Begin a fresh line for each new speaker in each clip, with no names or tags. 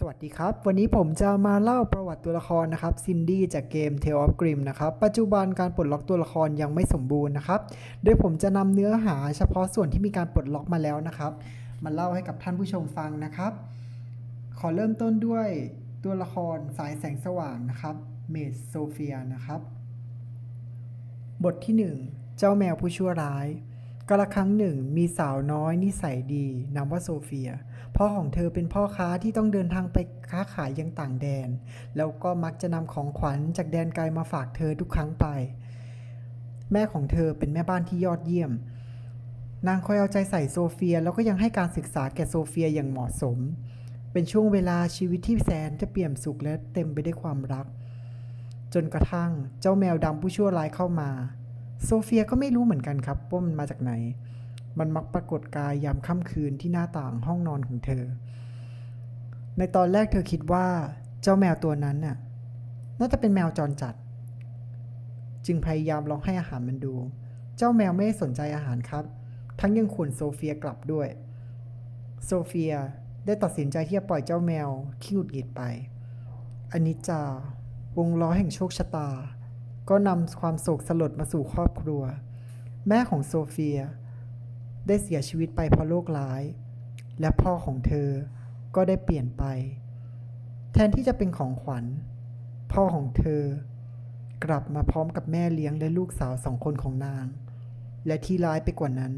สวัสดีครับ วันนี้ผมจะมาเล่าประวัติตัวละครนะครับซินดี้จากเกม Tale of Grim นะครับ ปัจจุบันการปลดล็อกตัวละครยังไม่สมบูรณ์นะครับ โดยผมจะนำเนื้อหาเฉพาะส่วนที่มีการปลดล็อกมาแล้วนะครับ มาเล่าให้กับท่านผู้ชมฟังนะครับ ขอเริ่มต้นด้วยตัวละครสายแสงสว่างนะครับเมดโซเฟียนะครับ บทที่ 1 เจ้าแมวผู้ชั่วร้าย กาละครั้งหนึ่งมีสาวน้อยนิสัยดีนามว่าโซเฟีย พ่อของเธอเป็นพ่อค้าที่ต้องเดินทางไปค้าขายยังต่างแดน แล้วก็มักจะนำของขวัญจากแดนไกลมาฝากเธอทุกครั้งไป แม่ของเธอเป็นแม่บ้านที่ยอดเยี่ยม นางคอยเอาใจใส่โซเฟียแล้วก็ยังให้การศึกษาแก่โซเฟียอย่างเหมาะสม เป็นช่วงเวลาชีวิตที่แสนจะเปี่ยมสุขและเต็มไปด้วยความรัก จนกระทั่งเจ้าแมวดำผู้ชั่วร้ายเข้ามา โซเฟียก็ไม่รู้เหมือนกันครับว่ามันมาจากไหน มันมักปรากฏกายยามค่ำคืนที่หน้าต่างห้องนอนของเธอ ในตอนแรกเธอคิดว่าเจ้าแมวตัวนั้นน่ะน่าจะเป็นแมวจรจัด จึงพยายามลองให้อาหารมันดู เจ้าแมวไม่สนใจอาหารครับ ทั้งยังขวนโซเฟียกลับด้วย โซเฟียได้ตัดสินใจที่จะปล่อยเจ้าแมวขี้หงุดหงิดไปอนิจจาวงล้อแห่งโชคชะตา ก็นำความโศกสลดมาสู่ครอบครัว แม่ของโซเฟีย ได้เสียชีวิตไปเพราะโรคร้าย และพ่อของเธอก็ได้เปลี่ยนไป แทนที่จะเป็นของขวัญ พ่อของเธอกลับมาพร้อมกับแม่เลี้ยงและลูกสาวสองคนของนาง และที่ร้ายไปกว่านั้น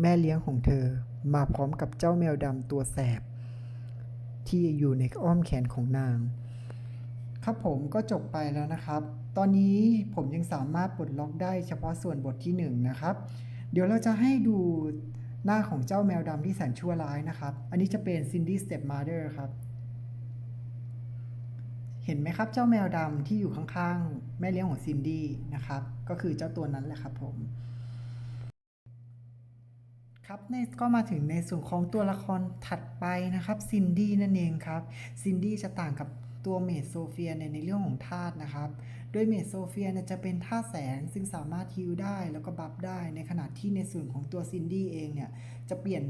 แม่เลี้ยงของเธอมาพร้อมกับเจ้าแมวดำตัวแสบ ที่อยู่ในอ้อมแขนของนาง ครับผมก็จบไปแล้วนะครับ ตอนนี้ผมยังสามารถปลดล็อกได้เฉพาะส่วนบทที่ 1 นะครับ เดี๋ยวเราจะให้ดูหน้าของเจ้าแมวดำที่แสนชั่วร้ายนะครับ อันนี้จะเป็น Cindy Stepmother ครับ เห็นไหมครับเจ้าแมวดำที่อยู่ข้างๆ แม่เลี้ยงของซินดี้นะครับ ก็คือเจ้าตัวนั้นแหละครับผม ครับในก็มาถึงในส่วนของตัวละครถัดไปนะครับซินดี้นั่นเองครับซินดี้จะต่างกับ ตัวเมดโซเฟียในในเรื่องของธาตุนะครับ โดยเมดโซเฟียเนี่ยจะเป็นธาตุแสงซึ่งสามารถฮิลได้แล้วก็บัฟได้ ในขณะที่ในส่วนของตัวซินดี้เองเนี่ยจะเปลี่ยน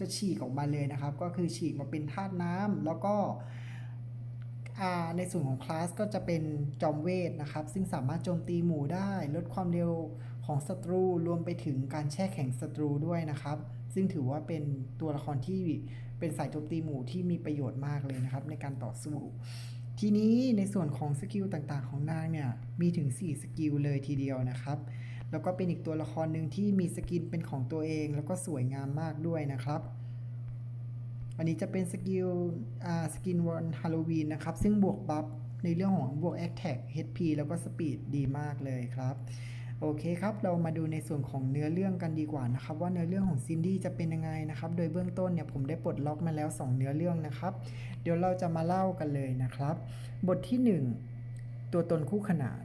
จะฉีกออกมาเลยนะครับ ก็คือฉีกมาเป็นธาตุน้ำแล้วก็ในส่วนของคลาสก็จะเป็นจอมเวทนะครับ ซึ่งสามารถโจมตีหมู่ได้ ลดความเร็ว ของศัตรูรวมไปถึงการแช่แข็งศัตรูด้วยนะครับ ซึ่งถือว่าเป็นตัวละครที่เป็นสายโจมตีหมู่ที่มีประโยชน์มากเลยนะครับ ในการต่อสู้ ทีนี้ในส่วนของสกิลต่างๆ ของนางเนี่ยมีถึง 4 สกิลเลยทีเดียวนะครับแล้วก็เป็นอีกตัวละครหนึ่งที่มีสกินเป็นของตัวเอง แล้วก็สวยงามมากด้วยนะครับอันนี้จะเป็นสกิลอ่าสกินวันฮาโลวีนนะครับ ซึ่งบวกบัฟในเรื่องของบวก Attack HP แล้วก็ Speed ดีมากเลยครับ โอเคครับ เรามาดูในส่วนของเนื้อเรื่องกันดีกว่านะครับ ว่าเนื้อเรื่องของซินดี้จะเป็นยังไงนะครับ โดยเบื้องต้นเนี่ยผมได้ปลดล็อกมาแล้ว 2 เนื้อเรื่องนะครับ เดี๋ยวเราจะมาเล่ากันเลยนะครับ บทที่ 1 ตัวตนคู่ขนาน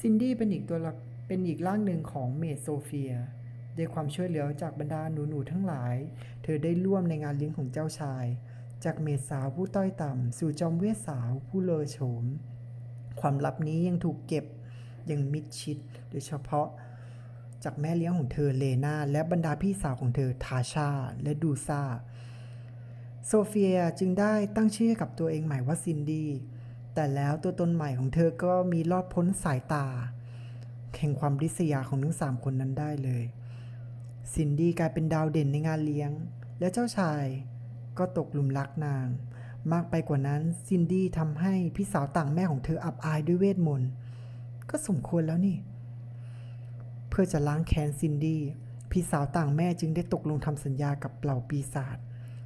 ซินดี้เป็นอีกตัวเป็นอีกร่างหนึ่งของเมดโซเฟียด้วยความช่วยเหลือจากบรรดาหนูๆทั้งหลาย เธอได้ร่วมในงานเลี้ยงของเจ้าชาย จากเมดสาวผู้ต้อยต่ำสู่จอมเวทสาวผู้เลอโฉม ความลับนี้ยังถูกเก็บ ย่างมิดชิด โดยเฉพาะจากแม่เลี้ยงของเธอเลนาและบรรดาพี่สาวของเธอทาชาและดูซาโซเฟียจึงได้ตั้งชื่อกับตัวเองใหม่ว่าซินดี้ แต่แล้วตัวตนใหม่ของเธอก็มีรอดพ้นสายตาแห่งความริษยาของทั้งสามคนนั้นได้เลย ซินดี้กลายเป็นดาวเด่นในงานเลี้ยง และเจ้าชายก็ตกหลุมรักนาง มากไปกว่านั้นซินดี้ทำให้พี่สาวต่างแม่ของเธออับอายด้วยเวทมนต์ ก็สมควรแล้วนี่ เพื่อจะล้างแค้นซินดี้พี่สาวต่างแม่จึงได้ตกลงทำสัญญากับเหล่าปีศาจ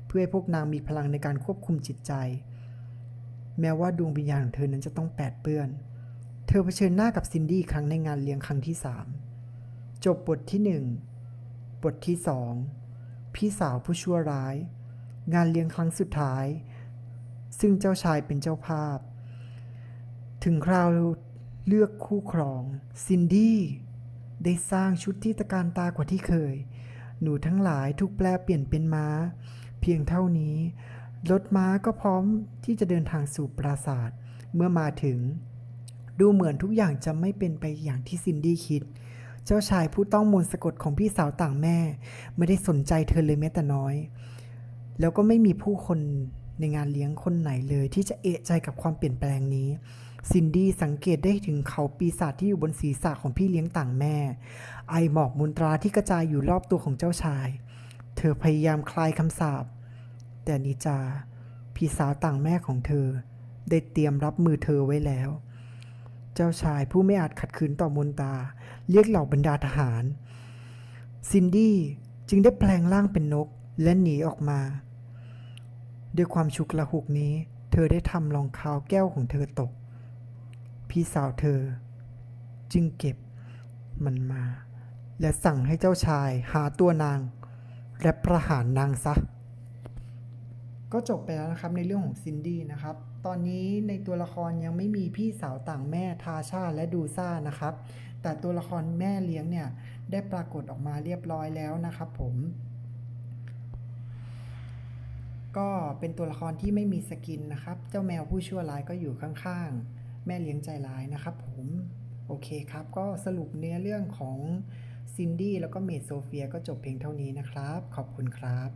เพื่อให้พวกนางมีพลังในการควบคุมจิตใจ แม้ว่าดวงวิญญาณของเธอนั้นจะต้องแปดเปื้อน เธอเผชิญหน้ากับซินดี้ครั้งในงานเลี้ยงครั้งที่สามจบบทที่หนึ่งบทที่สองพี่สาวผู้ชั่วร้าย งานเลี้ยงครั้งสุดท้าย ซึ่งเจ้าชายเป็นเจ้าภาพ ถึงคราว เลือกคู่ครอง ซินดี้ได้สร้างชุดที่ตะการตากว่าที่เคย หนูทั้งหลายถูกแปลเปลี่ยนเป็นม้า เพียงเท่านี้รถม้าก็พร้อมที่จะเดินทางสู่ปราสาท เมื่อมาถึง ดูเหมือนทุกอย่างจะไม่เป็นไปอย่างที่ซินดี้คิด เจ้าชายผู้ต้องมนสะกดของพี่สาวต่างแม่ ไม่ได้สนใจเธอเลยแม้แต่น้อย แล้วก็ไม่มีผู้คนในงานเลี้ยงคนไหนเลยที่จะเอะใจกับความเปลี่ยนแปลงนี้ ซินดี้สังเกตได้ถึงเขาปีศาจที่อยู่บนศีรษะของพี่เลี้ยงต่างแม่ ไอหมอกมุนตราที่กระจายอยู่รอบตัวของเจ้าชาย เธอพยายามคลายคำสาปแต่นิจา พี่สาวต่างแม่ของเธอ ได้เตรียมรับมือเธอไว้แล้ว เจ้าชายผู้ไม่อาจขัดขืนต่อมนตราเรียกเหล่าบรรดาทหาร ซินดี้จึงได้แปลงร่างเป็นนกและหนีออกมา ด้วยความฉุกละหุกนี้ เธอได้ทำรองเท้าแก้วของเธอตก พี่สาวเธอ จึงเก็บมันมา และสั่งให้เจ้าชายหาตัวนาง และประหารนางซะ ก็จบไปแล้วนะครับในเรื่องของซินดี้นะครับ ตอนนี้ในตัวละครยังไม่มีพี่สาวต่างแม่ทาชาและดูซ่านะครับ แต่ตัวละครแม่เลี้ยงเนี่ยได้ปรากฏออกมาเรียบร้อยแล้วนะครับผมก็เป็นตัวละครที่ไม่มีสกินนะครับ เจ้าแมวผู้ชั่วร้ายก็อยู่ข้างๆ แม่เลี้ยงใจร้ายนะครับผมโอเคครับก็สรุปเนื้อเรื่องของซินดี้แล้วก็เมดโซเฟียก็จบเพียงเท่านี้นะครับ ขอบคุณครับ